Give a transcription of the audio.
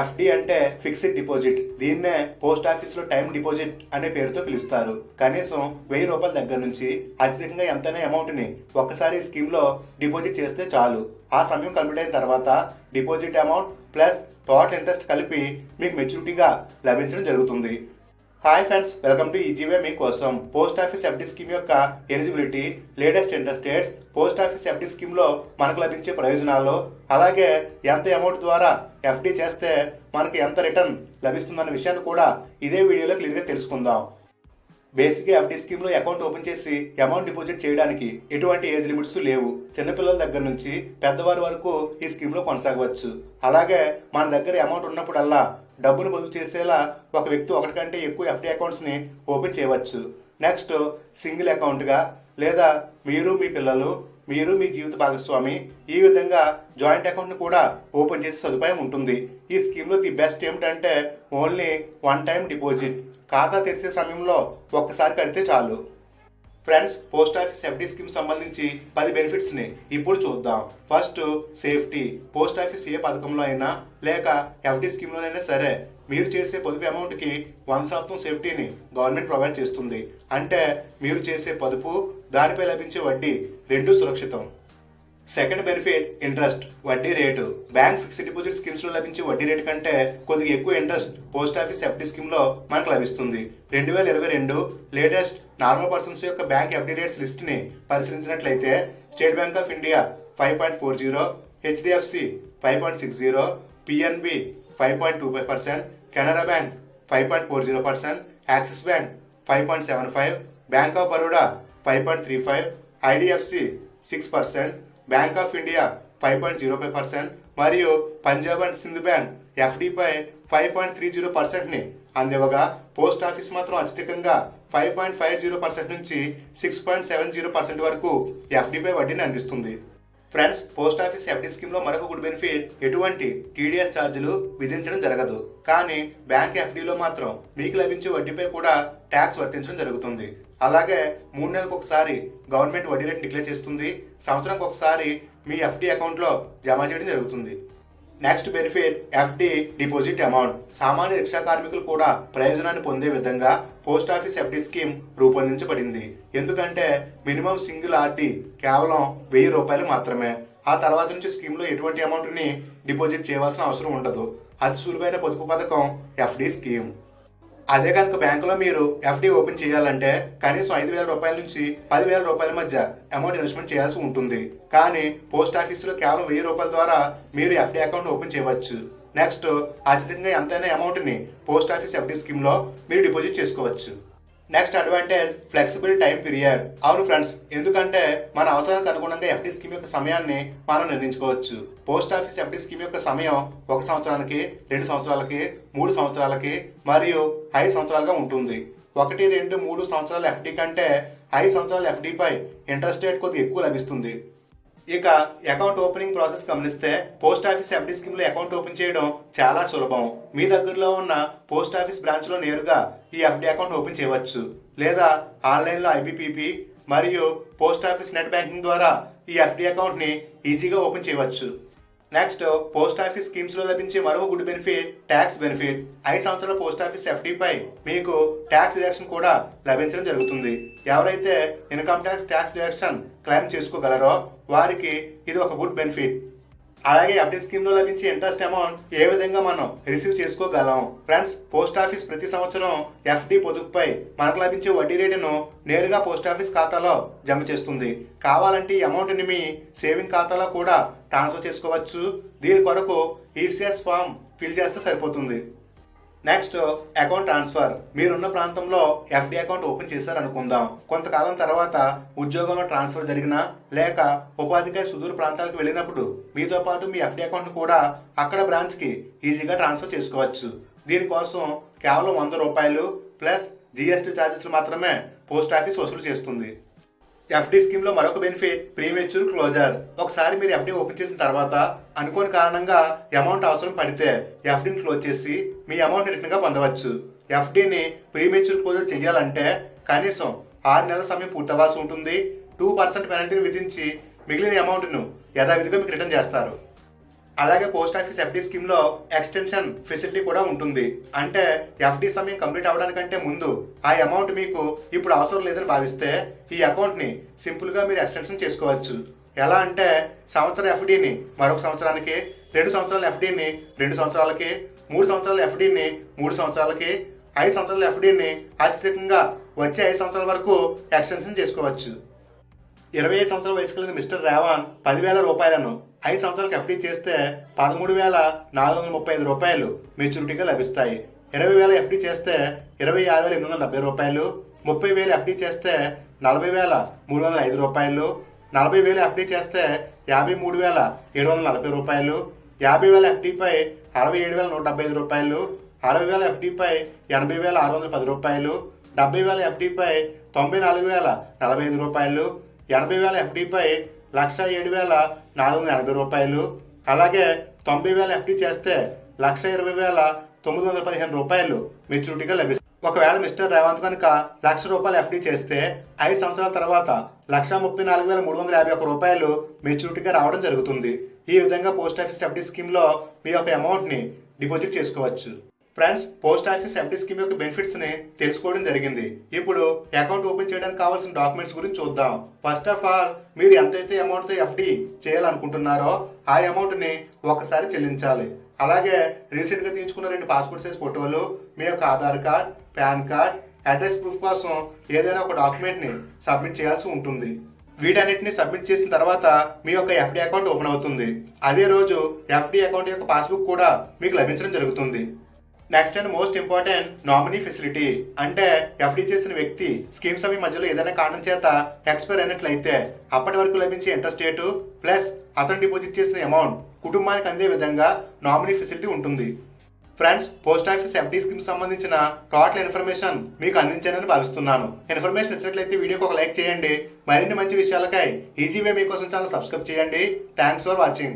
FD అంటే fixed deposit. దీన్నే post ఆఫీస్లో టైం డిపాజిట్ అనే పేరుతో పిలుస్తారు. కనీసం వెయ్యి రూపాయల దగ్గర నుంచి అత్యధికంగా ఎంతైనా అమౌంట్ని ఒక్కసారి ఈ స్కీమ్లో డిపాజిట్ చేస్తే చాలు. ఆ సమయం కంప్లీట్ అయిన తర్వాత deposit amount plus total interest కలిపి మీకు మెచ్యూరిటీగా లభించడం జరుగుతుంది. Hi friends welcome to Easy Way మీకోసం పోస్ట్ ఆఫీస్ ఎఫ్డి స్కీమ్ యొక్క eligibility latest interest rates post office FD స్కీమ్లో మనకు లభించే ప్రయోజనాలు అలాగే ఎంత అమౌంట్ ద్వారా ఎఫ్డి చేస్తే మనకి ఎంత రిటర్న్ లభిస్తుందన్న విషయాన్ని కూడా ఇదే వీడియోలో క్లియర్గా తెలుసుకుందాం. బేసిక్ ఎఫ్డి స్కీమ్లో అకౌంట్ ఓపెన్ చేసి అమౌంట్ డిపాజిట్ చేయడానికి ఎటువంటి ఏజ్ లిమిట్స్ లేవు. చిన్నపిల్లల దగ్గర నుంచి పెద్దవారి వరకు ఈ స్కీమ్లో కొనసాగవచ్చు. అలాగే మన దగ్గర అమౌంట్ ఉన్నప్పుడల్లా డబ్బును పొదుపు చేసేలా ఒక వ్యక్తి ఒకటి కంటే ఎక్కువ ఎఫ్డి అకౌంట్స్ని ఓపెన్ చేయవచ్చు. నెక్స్ట్ సింగిల్ అకౌంట్గా లేదా మీరు మీ పిల్లలు మీరు మీ జీవిత భాగస్వామి ఈ విధంగా జాయింట్ అకౌంట్ని కూడా ఓపెన్ చేసే సదుపాయం ఉంటుంది. ఈ స్కీమ్లో ది బెస్ట్ ఏమిటంటే ఓన్లీ వన్ టైం డిపాజిట్. ఖాతా తెరిచే సమయంలో ఒక్కసారి కడితే చాలు. Friends post office FD scheme సంబంధించి పది బెనిఫిట్స్ని ఇప్పుడు చూద్దాం. First safety. పోస్ట్ ఆఫీస్ ఏ పథకంలో అయినా లేక ఎఫ్డి స్కీమ్లోనైనా సరే మీరు చేసే పొదుపు అమౌంట్కి వన్ శాతం సేఫ్టీని గవర్నమెంట్ ప్రొవైడ్ చేస్తుంది. అంటే మీరు చేసే పొదుపు దానిపై లభించే వడ్డీ రెండు సురక్షితం. సెకండ్ బెనిఫిట్ ఇంట్రెస్ట్ వడ్డీ రేటు. బ్యాంక్ ఫిక్స్డ్ డిపాజిట్ స్కీమ్స్లో లభించే వడ్డీ రేటు కంటే కొద్దిగా ఎక్కువ ఇంట్రెస్ట్ పోస్ట్ ఆఫీస్ ఎఫ్డీ స్కీమ్లో మనకు లభిస్తుంది. రెండు వేల ఇరవై రెండు లేటెస్ట్ నార్మల్ పర్సన్స్ యొక్క బ్యాంక్ ఎఫ్డీ రేట్స్ లిస్ట్ని పరిశీలించినట్లయితే State Bank of India five point four zero HDFC five point six zero PNB five point two five percent Canara Bank five point four zero percent Axis Bank five point seven five Bank of Baroda five point three five IDFC six percent Bank of India five point zero five percent మరియు Punjab and Sindh Bank ఎఫ్డిపై five point three zero పర్సెంట్ని అందివ్వగా post office మాత్రం అత్యధికంగా five point five zero percent నుంచి six point seven zero percent వరకు ఎఫ్డిపై వడ్డీని అందిస్తుంది. ఫ్రెండ్స్ పోస్ట్ ఆఫీస్ ఎఫ్డి స్కీమ్లో మరొక గుడ్ బెనిఫిట్ ఎటువంటి టీడీఎస్ ఛార్జీలు విధించడం జరగదు. కానీ బ్యాంక్ ఎఫ్డీలో మాత్రం మీకు లభించే వడ్డీపై కూడా ట్యాక్స్ వర్తించడం జరుగుతుంది. అలాగే మూడు నెలలకు ఒకసారి గవర్నమెంట్ వడ్డీ రేట్ డిక్లేర్ చేస్తుంది. సంవత్సరానికి ఒకసారి మీ ఎఫ్డి అకౌంట్లో జమ చేయడం జరుగుతుంది. Next benefit FD deposit amount. సామాన్య రిక్షా కార్మికులు కూడా ప్రయోజనాన్ని పొందే విధంగా పోస్ట్ ఆఫీస్ ఎఫ్డి స్కీమ్ రూపొందించబడింది. ఎందుకంటే మినిమం సింగిల్ ఆర్డి కేవలం వెయ్యి రూపాయలు మాత్రమే. ఆ తర్వాత నుంచి స్కీమ్లో ఎటువంటి అమౌంట్ని డిపాజిట్ చేయవలసిన అవసరం ఉండదు. అతి సులువైన పొదుపు పథకం ఎఫ్డి స్కీమ్. అదే కనుక బ్యాంకులో మీరు ఎఫ్డి ఓపెన్ చేయాలంటే కనీసం ఐదు వేల రూపాయల నుంచి పదివేల రూపాయల మధ్య అమౌంట్ ఇన్వెస్ట్మెంట్ చేయాల్సి ఉంటుంది. కానీ పోస్ట్ ఆఫీసులో కేవలం వెయ్యి రూపాయల ద్వారా మీరు ఎఫ్డి అకౌంట్ ఓపెన్ చేయవచ్చు. నెక్స్ట్ అత్యధికంగా ఎంతైనా అమౌంట్ని పోస్ట్ ఆఫీస్ ఎఫ్డి స్కీమ్లో మీరు డిపాజిట్ చేసుకోవచ్చు. Next advantage flexible time period అవును ఫ్రెండ్స్ ఎందుకంటే మన అవసరానికి అనుగుణంగా ఎఫ్డి స్కీమ్ యొక్క సమయాన్ని మనం నిర్ణయించుకోవచ్చు. పోస్ట్ ఆఫీస్ ఎఫ్డి స్కీమ్ యొక్క సమయం ఒక సంవత్సరానికి రెండు సంవత్సరాలకి మూడు సంవత్సరాలకి మరియు ఐదు సంవత్సరాలుగా ఉంటుంది. ఒకటి రెండు మూడు సంవత్సరాల ఎఫ్డి కంటే ఐదు సంవత్సరాల ఎఫ్డిపై ఇంట్రెస్ట్ రేట్ కొద్దిగా ఎక్కువ లభిస్తుంది. ఇక అకౌంట్ ఓపెనింగ్ ప్రాసెస్ గమనిస్తే పోస్ట్ ఆఫీస్ ఎఫ్డి స్కీమ్లో అకౌంట్ ఓపెన్ చేయడం చాలా సులభం. మీ దగ్గరలో ఉన్న పోస్ట్ ఆఫీస్ బ్రాంచ్లో నేరుగా ఈ ఎఫ్డి అకౌంట్ ఓపెన్ చేయవచ్చు. లేదా ఆన్లైన్లో ఐబీపీపీ ఐబిపిపి మరియు పోస్ట్ ఆఫీస్ నెట్ బ్యాంకింగ్ ద్వారా ఈ ఎఫ్డి అకౌంట్ని ఈజీగా ఓపెన్ చేయవచ్చు. నెక్స్ట్ పోస్ట్ ఆఫీస్ స్కీమ్స్లో లభించే మరొక గుడ్ బెనిఫిట్ ట్యాక్స్ బెనిఫిట్. ఐదు సంవత్సరాల పోస్ట్ ఆఫీస్ ఎఫ్డీపై మీకు ట్యాక్స్ డిడక్షన్ కూడా లభించడం జరుగుతుంది. ఎవరైతే income tax tax deduction claim చేసుకోగలరో వారికి ఇది ఒక గుడ్ బెనిఫిట్. అలాగే ఎఫ్డి స్కీమ్లో లభించే ఇంట్రెస్ట్ అమౌంట్ ఏ విధంగా మనం రిసీవ్ చేసుకోగలం? ఫ్రెండ్స్ పోస్ట్ ఆఫీస్ ప్రతి సంవత్సరం ఎఫ్డి పొదుపుపై మనకు లభించే వడ్డీ రేటును నేరుగా పోస్ట్ ఆఫీస్ ఖాతాలో జమ చేస్తుంది. కావాలంటే ఈ అమౌంట్ని మీ సేవింగ్ ఖాతాలో కూడా ట్రాన్స్ఫర్ చేసుకోవచ్చు. దీని కొరకు ఈసీఎస్ ఫామ్ ఫిల్ చేస్తే సరిపోతుంది. Next account transfer. మీరున్న ప్రాంతంలో ఎఫ్డి అకౌంట్ ఓపెన్ చేశారనుకుందాం. కొంతకాలం తర్వాత ఉద్యోగంలో ట్రాన్స్ఫర్ జరిగినా లేక ఉపాధికై సుదూర ప్రాంతాలకు వెళ్ళినప్పుడు మీతో పాటు మీ ఎఫ్డి అకౌంట్ కూడా అక్కడ బ్రాంచ్కి ఈజీగా ట్రాన్స్ఫర్ చేసుకోవచ్చు. దీనికోసం కేవలం వంద రూపాయలు ప్లస్ జీఎస్టీ ఛార్జెస్లు మాత్రమే పోస్ట్ ఆఫీస్ వసూలు చేస్తుంది. ఎఫ్డి స్కీమ్లో మరొక బెనిఫిట్ ప్రీమెచ్యూర్ క్లోజర్. ఒకసారి మీరు ఎఫ్డి ఓపెన్ చేసిన తర్వాత అనుకోని కారణంగా అమౌంట్ అవసరం పడితే ఎఫ్డిని క్లోజ్ చేసి మీ అమౌంట్ రిటర్న్గా పొందవచ్చు. ఎఫ్డిని ప్రీమెచ్యూర్ క్లోజర్ చేయాలంటే కనీసం ఆరు నెలల సమయం పూర్తవ్వాల్సి ఉంటుంది. టూ పర్సెంట్ పెనల్టీని విధించి మిగిలిన అమౌంట్ను యథావిధిగా మీకు రిటర్న్ చేస్తారు. అలాగే పోస్ట్ ఆఫీస్ ఎఫ్డి స్కీమ్లో ఎక్స్టెన్షన్ ఫెసిలిటీ కూడా ఉంటుంది. అంటే ఎఫ్డి సమయం కంప్లీట్ అవడానికంటే ముందు ఆ అమౌంట్ మీకు ఇప్పుడు అవసరం లేదని భావిస్తే ఈ అకౌంట్ని సింపుల్గా మీరు ఎక్స్టెన్షన్ చేసుకోవచ్చు. ఎలా అంటే సంవత్సరం ఎఫ్డీని మరొక సంవత్సరానికి రెండు సంవత్సరాల ఎఫ్డీని రెండు సంవత్సరాలకి మూడు సంవత్సరాల ఎఫ్డీని మూడు సంవత్సరాలకి ఐదు సంవత్సరాల ఎఫ్డీని అత్యధికంగా వచ్చే ఐదు సంవత్సరాల వరకు ఎక్స్టెన్షన్ చేసుకోవచ్చు. ఇరవై ఐదు సంవత్సరాల వయసు కలిగిన మిస్టర్ రేవాన్ పదివేల రూపాయలను ఐదు సంవత్సరాలకు ఎఫ్డీ చేస్తే పదమూడు వేల నాలుగు వందల ముప్పై ఐదు రూపాయలు మెచ్యూరిటీగా లభిస్తాయి. ఇరవై వేల ఎఫ్డీ చేస్తే ఇరవై ఆరు వేల ఎనిమిది వందల డెబ్బై రూపాయలు ముప్పై వేలు ఎఫ్డీ చేస్తే నలభై వేల మూడు వందల ఐదు రూపాయలు నలభై వేలు ఎఫ్డీ చేస్తే యాభై మూడు వేల ఏడు వందల నలభై రూపాయలు యాభై వేల ఎఫ్డీపై అరవై ఏడు వేల నూట డెబ్బై ఐదు రూపాయలు అరవై వేల ఎఫ్డీపై ఎనభై వేల ఆరు వందల పది రూపాయలు డెబ్బై వేల ఎఫ్డీపై తొంభై నాలుగు వేల నలభై ఐదు రూపాయలు ఎనభై వేల ఎఫ్డీపై లక్ష ఏడు వేల నాలుగు వందల ఎనభై రూపాయలు. అలాగే తొంభై వేల ఎఫ్డీ చేస్తే లక్ష ఇరవై వేల తొమ్మిది వందల పదిహేను రూపాయలు మెచ్యూరిటీగా లభిస్తుంది ఒకవేళ మిస్టర్ రేవంత్ కనుక లక్ష రూపాయలు ఎఫ్డీ చేస్తే ఐదు సంవత్సరాల తర్వాత లక్ష ముప్పై నాలుగు వేల మూడు వందల యాభై ఒక రూపాయలు మెచ్యూరిటీగా రావడం జరుగుతుంది. ఈ విధంగా పోస్ట్ ఆఫీస్ ఎఫ్డీ స్కీమ్లో మీ యొక్క అమౌంట్ని డిపాజిట్ చేసుకోవచ్చు. Friends post office FD scheme యొక్క బెనిఫిట్స్ని తెలుసుకోవడం జరిగింది. ఇప్పుడు అకౌంట్ ఓపెన్ చేయడానికి కావాల్సిన డాక్యుమెంట్స్ గురించి చూద్దాం. ఫస్ట్ ఆఫ్ ఆల్ మీరు ఎంతైతే అమౌంట్తో ఎఫ్డీ చేయాలనుకుంటున్నారో ఆ అమౌంట్ని ఒకసారి చెల్లించాలి. అలాగే రీసెంట్గా తీసుకున్న రెండు పాస్పోర్ట్ సైజ్ ఫోటోలు మీ యొక్క Aadhaar card PAN card address proof కోసం ఏదైనా ఒక డాక్యుమెంట్ని సబ్మిట్ చేయాల్సి ఉంటుంది. వీటన్నిటిని సబ్మిట్ చేసిన తర్వాత మీ యొక్క ఎఫ్డి అకౌంట్ ఓపెన్ అవుతుంది. అదే రోజు ఎఫ్డి అకౌంట్ యొక్క పాస్బుక్ కూడా మీకు లభించడం జరుగుతుంది. Next and most important nominee facility అంటే ఎఫ్డీ చేసిన వ్యక్తి స్కీమ్స్ అవి మధ్యలో ఏదైనా కారణం చేత ఎక్స్పైర్ అయినట్లయితే అప్పటి వరకు లభించే ఇంట్రెస్ట్ రేటు ప్లస్ అతను డిపాజిట్ చేసిన అమౌంట్ కుటుంబానికి అందే విధంగా నామినీ ఫెసిలిటీ ఉంటుంది. Friends post office FD scheme సంబంధించిన టోటల్ ఇన్ఫర్మేషన్ మీకు అందించానని భావిస్తున్నాను. ఇన్ఫర్మేషన్ ఇచ్చినట్లయితే వీడియోకి ఒక లైక్ చేయండి. మరిన్ని మంచి విషయాలకై ఈజీవే మీకోసం ఛానల్ సబ్స్క్రైబ్ చేయండి. Thanks for watching